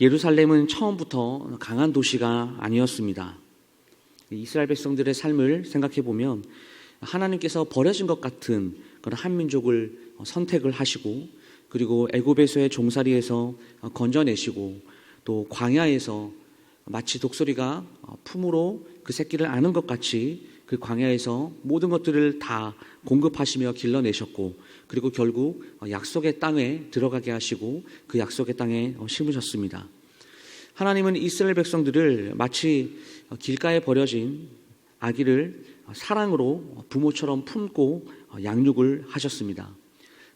예루살렘은 처음부터 강한 도시가 아니었습니다. 이스라엘 백성들의 삶을 생각해 보면 하나님께서 버려진 것 같은 그런 한 민족을 선택을 하시고 그리고 애굽에서의 종살이에서 건져내시고 또 광야에서 마치 독수리가 품으로 그 새끼를 아는 것 같이 그 광야에서 모든 것들을 다 공급하시며 길러내셨고 그리고 결국 약속의 땅에 들어가게 하시고 그 약속의 땅에 심으셨습니다. 하나님은 이스라엘 백성들을 마치 길가에 버려진 아기를 사랑으로 부모처럼 품고 양육을 하셨습니다.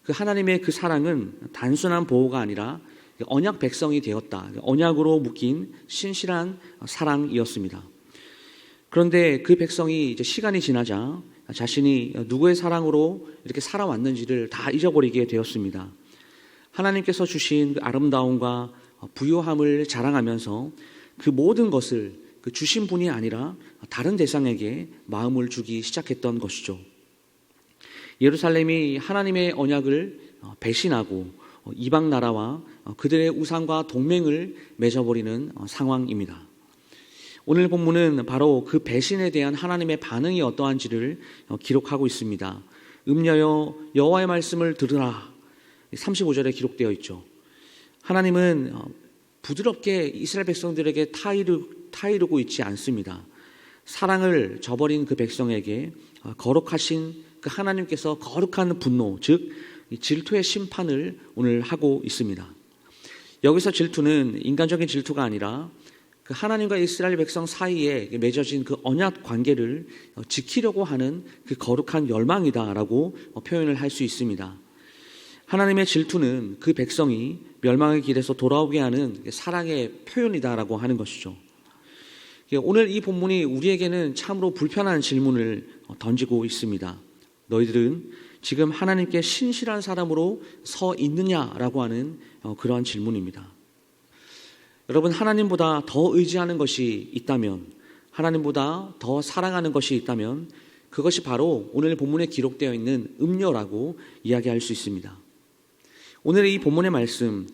그 하나님의 그 사랑은 단순한 보호가 아니라 언약 백성이 되었다. 언약으로 묶인 신실한 사랑이었습니다. 그런데 그 백성이 이제 시간이 지나자 자신이 누구의 사랑으로 이렇게 살아왔는지를 다 잊어버리게 되었습니다. 하나님께서 주신 그 아름다움과 부요함을 자랑하면서 그 모든 것을 그 주신 분이 아니라 다른 대상에게 마음을 주기 시작했던 것이죠. 예루살렘이 하나님의 언약을 배신하고 이방 나라와 그들의 우상과 동맹을 맺어버리는 상황입니다. 오늘 본문은 바로 그 배신에 대한 하나님의 반응이 어떠한지를 기록하고 있습니다. 음녀여 여호와의 말씀을 들으라. 35절에 기록되어 있죠. 하나님은 부드럽게 이스라엘 백성들에게 타이르, 타이르고 있지 않습니다. 사랑을 저버린 그 백성에게 거룩하신 그 하나님께서 거룩한 분노, 즉 질투의 심판을 오늘 하고 있습니다. 여기서 질투는 인간적인 질투가 아니라 그 하나님과 이스라엘 백성 사이에 맺어진 그 언약 관계를 지키려고 하는 그 거룩한 열망이다라고 표현을 할 수 있습니다. 하나님의 질투는 그 백성이 멸망의 길에서 돌아오게 하는 사랑의 표현이다라고 하는 것이죠. 오늘 이 본문이 우리에게는 참으로 불편한 질문을 던지고 있습니다. 너희들은 지금 하나님께 신실한 사람으로 서 있느냐라고 하는 그러한 질문입니다. 여러분, 하나님보다 더 의지하는 것이 있다면, 하나님보다 더 사랑하는 것이 있다면, 그것이 바로 오늘 본문에 기록되어 있는 음료라고 이야기할 수 있습니다. 오늘 이 본문의 말씀,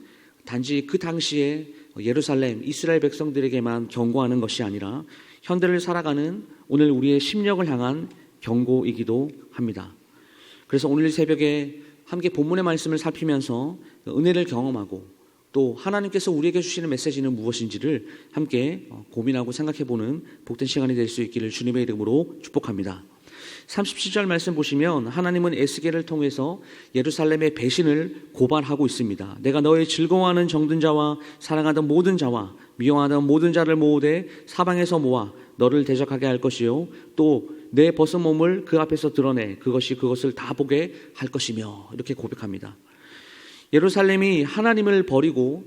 단지 그 당시에 예루살렘, 이스라엘 백성들에게만 경고하는 것이 아니라 현대를 살아가는 오늘 우리의 심령을 향한 경고이기도 합니다. 그래서 오늘 새벽에 함께 본문의 말씀을 살피면서 은혜를 경험하고 또 하나님께서 우리에게 주시는 메시지는 무엇인지를 함께 고민하고 생각해 보는 복된 시간이 될 수 있기를 주님의 이름으로 축복합니다. 37절 말씀 보시면 하나님은 에스겔을 통해서 예루살렘의 배신을 고발하고 있습니다. 내가 너의 즐거워하는 정든 자와 사랑하던 모든 자와 미워하던 모든 자를 모으되 사방에서 모아 너를 대적하게 할 것이요 또 내 벗은 몸을 그 앞에서 드러내 그것이 그것을 다 보게 할 것이며 이렇게 고백합니다. 예루살렘이 하나님을 버리고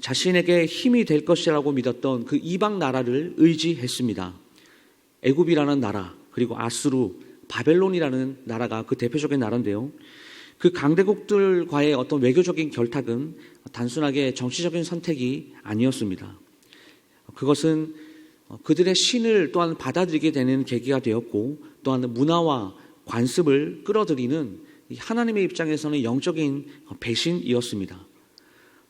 자신에게 힘이 될 것이라고 믿었던 그 이방 나라를 의지했습니다. 애굽이라는 나라 그리고 아수르 바벨론이라는 나라가 그 대표적인 나라인데요. 그 강대국들과의 어떤 외교적인 결탁은 단순하게 정치적인 선택이 아니었습니다. 그것은 그들의 신을 또한 받아들이게 되는 계기가 되었고 또한 문화와 관습을 끌어들이는 하나님의 입장에서는 영적인 배신이었습니다.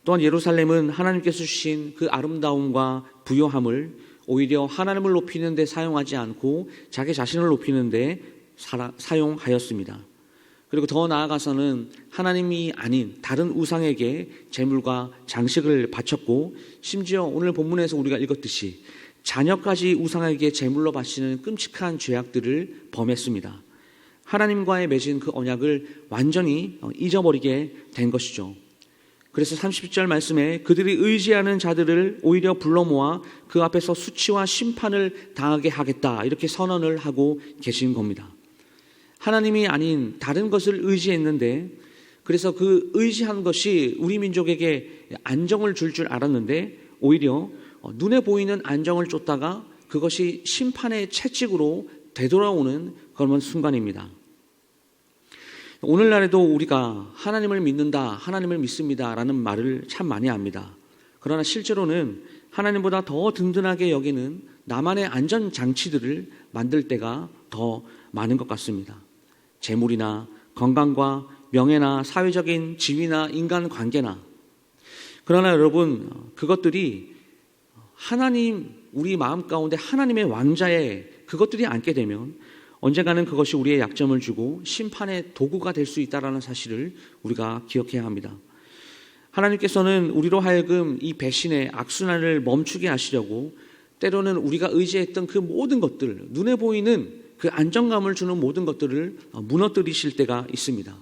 또한 예루살렘은 하나님께서 주신 그 아름다움과 부요함을 오히려 하나님을 높이는 데 사용하지 않고 자기 자신을 높이는 데 사용하였습니다. 그리고 더 나아가서는 하나님이 아닌 다른 우상에게 재물과 장식을 바쳤고 심지어 오늘 본문에서 우리가 읽었듯이 자녀까지 우상에게 재물로 바치는 끔찍한 죄악들을 범했습니다. 하나님과의 맺은 그 언약을 완전히 잊어버리게 된 것이죠. 그래서 30절 말씀에 그들이 의지하는 자들을 오히려 불러 모아 그 앞에서 수치와 심판을 당하게 하겠다. 이렇게 선언을 하고 계신 겁니다. 하나님이 아닌 다른 것을 의지했는데 그래서 그 의지한 것이 우리 민족에게 안정을 줄줄 줄 알았는데 오히려 눈에 보이는 안정을 쫓다가 그것이 심판의 채찍으로 되돌아오는 그런 순간입니다. 오늘날에도 우리가 하나님을 믿는다, 하나님을 믿습니다 라는 말을 참 많이 합니다. 그러나 실제로는 하나님보다 더 든든하게 여기는 나만의 안전 장치들을 만들 때가 더 많은 것 같습니다. 재물이나 건강과 명예나 사회적인 지위나 인간 관계나 그러나 여러분, 그것들이 하나님, 우리 마음 가운데 하나님의 왕자에 그것들이 앉게 되면 언젠가는 그것이 우리의 약점을 주고 심판의 도구가 될 수 있다라는 사실을 우리가 기억해야 합니다. 하나님께서는 우리로 하여금 이 배신의 악순환을 멈추게 하시려고 때로는 우리가 의지했던 그 모든 것들, 눈에 보이는 그 안정감을 주는 모든 것들을 무너뜨리실 때가 있습니다.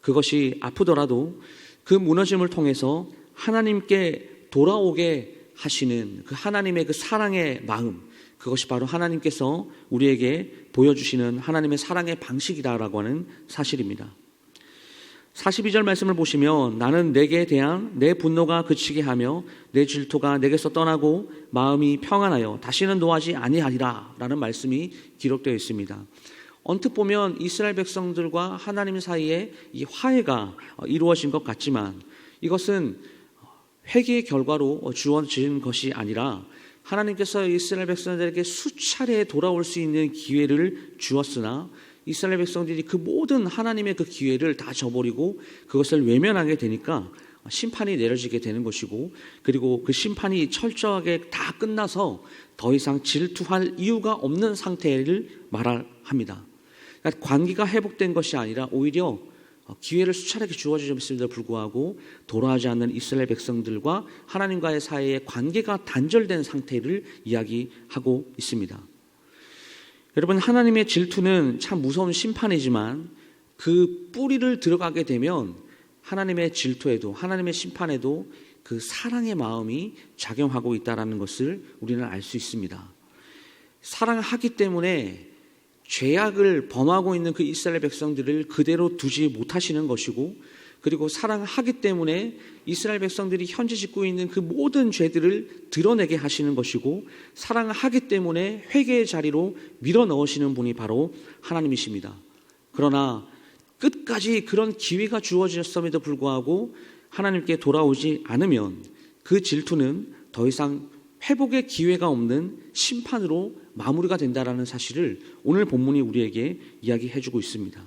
그것이 아프더라도 그 무너짐을 통해서 하나님께 돌아오게 하시는 그 하나님의 그 사랑의 마음, 그것이 바로 하나님께서 우리에게 보여주시는 하나님의 사랑의 방식이다라고 하는 사실입니다. 42절 말씀을 보시면 나는 내게 대한 내 분노가 그치게 하며 내 질투가 내게서 떠나고 마음이 평안하여 다시는 노하지 아니하리라 라는 말씀이 기록되어 있습니다. 언뜻 보면 이스라엘 백성들과 하나님 사이에 이 화해가 이루어진 것 같지만 이것은 회개의 결과로 주어진 것이 아니라 하나님께서 이스라엘 백성들에게 수차례 돌아올 수 있는 기회를 주었으나 이스라엘 백성들이 그 모든 하나님의 그 기회를 다 저버리고 그것을 외면하게 되니까 심판이 내려지게 되는 것이고 그리고 그 심판이 철저하게 다 끝나서 더 이상 질투할 이유가 없는 상태를 말합니다. 그러니까 관계가 회복된 것이 아니라 오히려 기회를 수차례 주어졌음에도 불구하고 돌아오지 않는 이스라엘 백성들과 하나님과의 사이의 관계가 단절된 상태를 이야기하고 있습니다. 여러분 하나님의 질투는 참 무서운 심판이지만 그 뿌리를 들어가게 되면 하나님의 질투에도 하나님의 심판에도 그 사랑의 마음이 작용하고 있다라는 것을 우리는 알 수 있습니다. 사랑하기 때문에 죄악을 범하고 있는 그 이스라엘 백성들을 그대로 두지 못하시는 것이고 그리고 사랑하기 때문에 이스라엘 백성들이 현재 짓고 있는 그 모든 죄들을 드러내게 하시는 것이고 사랑하기 때문에 회개의 자리로 밀어 넣으시는 분이 바로 하나님이십니다. 그러나 끝까지 그런 기회가 주어졌음에도 불구하고 하나님께 돌아오지 않으면 그 질투는 더 이상 회복의 기회가 없는 심판으로 마무리가 된다라는 사실을 오늘 본문이 우리에게 이야기해 주고 있습니다.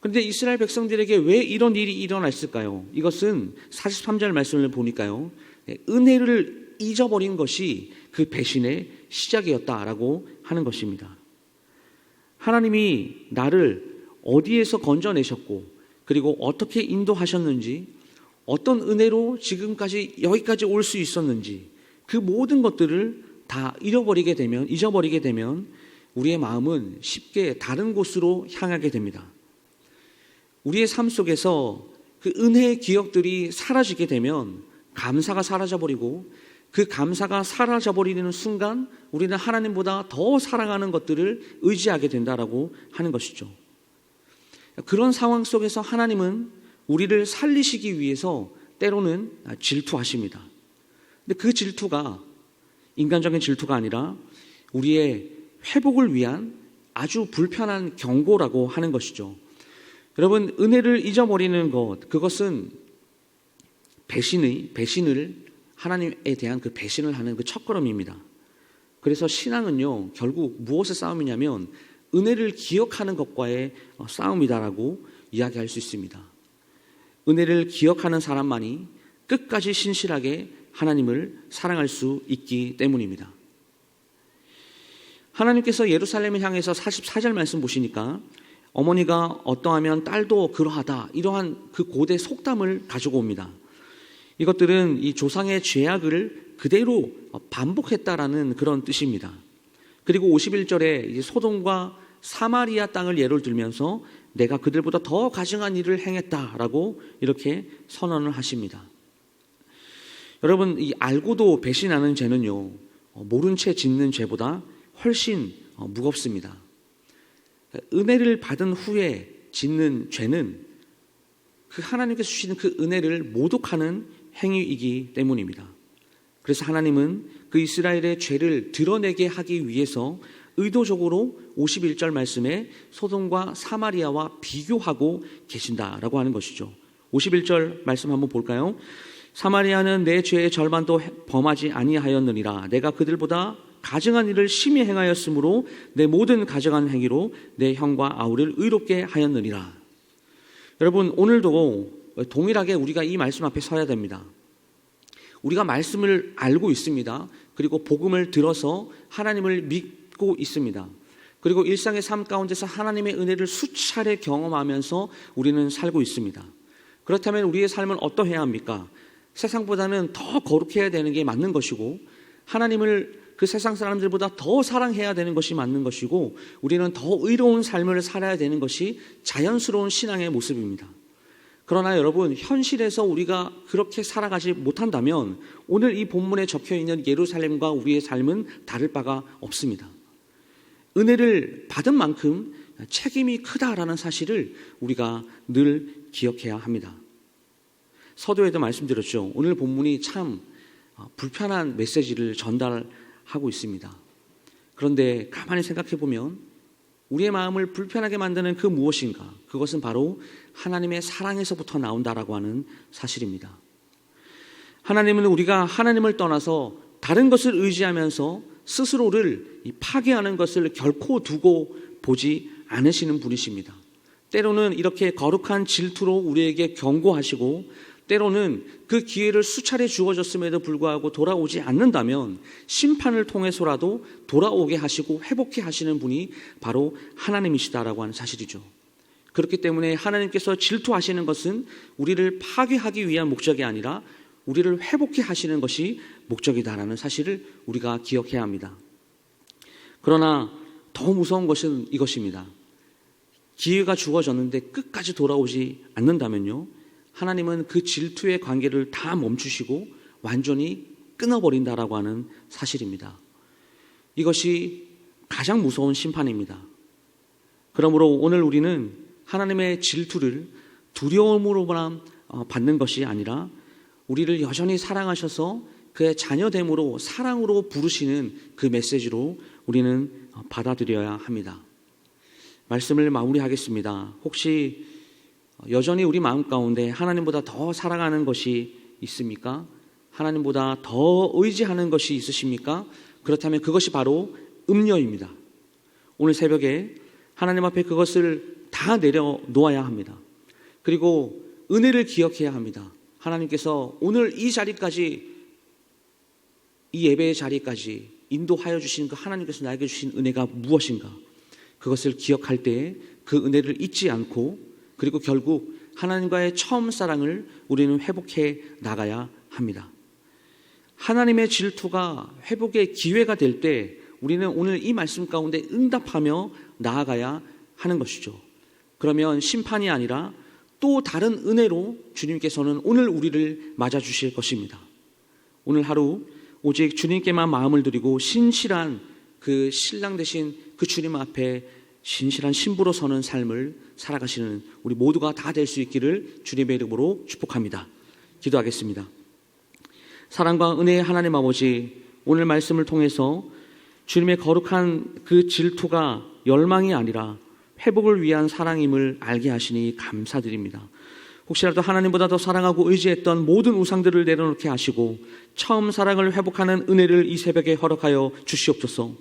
그런데 이스라엘 백성들에게 왜 이런 일이 일어났을까요? 이것은 43절 말씀을 보니까요. 네, 은혜를 잊어버린 것이 그 배신의 시작이었다라고 하는 것입니다. 하나님이 나를 어디에서 건져내셨고 그리고 어떻게 인도하셨는지 어떤 은혜로 지금까지 여기까지 올 수 있었는지 그 모든 것들을 다 잃어버리게 되면 잊어버리게 되면 우리의 마음은 쉽게 다른 곳으로 향하게 됩니다. 우리의 삶 속에서 그 은혜의 기억들이 사라지게 되면 감사가 사라져버리고 그 감사가 사라져버리는 순간 우리는 하나님보다 더 사랑하는 것들을 의지하게 된다라고 하는 것이죠. 그런 상황 속에서 하나님은 우리를 살리시기 위해서 때로는 질투하십니다. 근데 그 질투가 인간적인 질투가 아니라 우리의 회복을 위한 아주 불편한 경고라고 하는 것이죠. 여러분, 은혜를 잊어버리는 것, 그것은 배신의, 배신을, 하나님에 대한 그 배신을 하는 그 첫걸음입니다. 그래서 신앙은요, 결국 무엇의 싸움이냐면 은혜를 기억하는 것과의 싸움이다라고 이야기할 수 있습니다. 은혜를 기억하는 사람만이 끝까지 신실하게 하나님을 사랑할 수 있기 때문입니다. 하나님께서 예루살렘을 향해서 44절 말씀 보시니까 어머니가 어떠하면 딸도 그러하다 이러한 그 고대 속담을 가지고 옵니다. 이것들은 이 조상의 죄악을 그대로 반복했다라는 그런 뜻입니다. 그리고 51절에 소돔과 사마리아 땅을 예를 들면서 내가 그들보다 더 가증한 일을 행했다라고 이렇게 선언을 하십니다. 여러분, 이 알고도 배신하는 죄는요, 어, 모른 채 짓는 죄보다 훨씬 어, 무겁습니다. 은혜를 받은 후에 짓는 죄는 그 하나님께서 주시는 그 은혜를 모독하는 행위이기 때문입니다. 그래서 하나님은 그 이스라엘의 죄를 드러내게 하기 위해서 의도적으로 51절 말씀에 소돔과 사마리아와 비교하고 계신다라고 하는 것이죠. 51절 말씀 한번 볼까요? 사마리아는 내 죄의 절반도 범하지 아니하였느니라. 내가 그들보다 가증한 일을 심히 행하였으므로 내 모든 가증한 행위로 내 형과 아우를 의롭게 하였느니라. 여러분 오늘도 동일하게 우리가 이 말씀 앞에 서야 됩니다. 우리가 말씀을 알고 있습니다. 그리고 복음을 들어서 하나님을 믿고 있습니다. 그리고 일상의 삶 가운데서 하나님의 은혜를 수차례 경험하면서 우리는 살고 있습니다. 그렇다면 우리의 삶은 어떠해야 합니까? 세상보다는 더 거룩해야 되는 게 맞는 것이고 하나님을 그 세상 사람들보다 더 사랑해야 되는 것이 맞는 것이고 우리는 더 의로운 삶을 살아야 되는 것이 자연스러운 신앙의 모습입니다. 그러나 여러분 현실에서 우리가 그렇게 살아가지 못한다면 오늘 이 본문에 적혀 있는 예루살렘과 우리의 삶은 다를 바가 없습니다. 은혜를 받은 만큼 책임이 크다라는 사실을 우리가 늘 기억해야 합니다. 서도에도 말씀드렸죠. 오늘 본문이 참 불편한 메시지를 전달하고 있습니다. 그런데 가만히 생각해 보면 우리의 마음을 불편하게 만드는 그 무엇인가? 그것은 바로 하나님의 사랑에서부터 나온다라고 하는 사실입니다. 하나님은 우리가 하나님을 떠나서 다른 것을 의지하면서 스스로를 파괴하는 것을 결코 두고 보지 않으시는 분이십니다. 때로는 이렇게 거룩한 질투로 우리에게 경고하시고 때로는 그 기회를 수차례 주어졌음에도 불구하고 돌아오지 않는다면 심판을 통해서라도 돌아오게 하시고 회복해 하시는 분이 바로 하나님이시다라고 하는 사실이죠. 그렇기 때문에 하나님께서 질투하시는 것은 우리를 파괴하기 위한 목적이 아니라 우리를 회복해 하시는 것이 목적이다라는 사실을 우리가 기억해야 합니다. 그러나 더 무서운 것은 이것입니다. 기회가 주어졌는데 끝까지 돌아오지 않는다면요. 하나님은 그 질투의 관계를 다 멈추시고 완전히 끊어버린다라고 하는 사실입니다. 이것이 가장 무서운 심판입니다. 그러므로 오늘 우리는 하나님의 질투를 두려움으로만 어, 받는 것이 아니라 우리를 여전히 사랑하셔서 그의 자녀됨으로 사랑으로 부르시는 그 메시지로 우리는 받아들여야 합니다. 말씀을 마무리하겠습니다. 혹시 여전히 우리 마음 가운데 하나님보다 더 사랑하는 것이 있습니까? 하나님보다 더 의지하는 것이 있으십니까? 그렇다면 그것이 바로 음녀입니다. 오늘 새벽에 하나님 앞에 그것을 다 내려놓아야 합니다. 그리고 은혜를 기억해야 합니다. 하나님께서 오늘 이 자리까지 이 예배의 자리까지 인도하여 주신 그 하나님께서 나에게 주신 은혜가 무엇인가? 그것을 기억할 때에 그 은혜를 잊지 않고 그리고 결국 하나님과의 처음 사랑을 우리는 회복해 나가야 합니다. 하나님의 질투가 회복의 기회가 될 때 우리는 오늘 이 말씀 가운데 응답하며 나아가야 하는 것이죠. 그러면 심판이 아니라 또 다른 은혜로 주님께서는 오늘 우리를 맞아주실 것입니다. 오늘 하루 오직 주님께만 마음을 드리고 신실한 그 신랑 되신 그 주님 앞에 신실한 신부로 서는 삶을 살아가시는 우리 모두가 다 될 수 있기를 주님의 이름으로 축복합니다. 기도하겠습니다. 사랑과 은혜의 하나님 아버지, 오늘 말씀을 통해서 주님의 거룩한 그 질투가 열망이 아니라 회복을 위한 사랑임을 알게 하시니 감사드립니다. 혹시라도 하나님보다 더 사랑하고 의지했던 모든 우상들을 내려놓게 하시고 처음 사랑을 회복하는 은혜를 이 새벽에 허락하여 주시옵소서.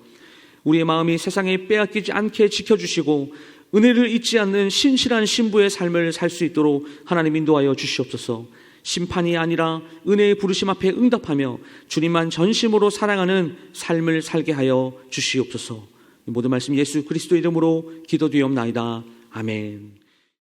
우리의 마음이 세상에 빼앗기지 않게 지켜주시고 은혜를 잊지 않는 신실한 신부의 삶을 살 수 있도록 하나님 인도하여 주시옵소서. 심판이 아니라 은혜의 부르심 앞에 응답하며 주님만 전심으로 사랑하는 삶을 살게 하여 주시옵소서. 모든 말씀 예수 그리스도 이름으로 기도드리옵나이다. 아멘.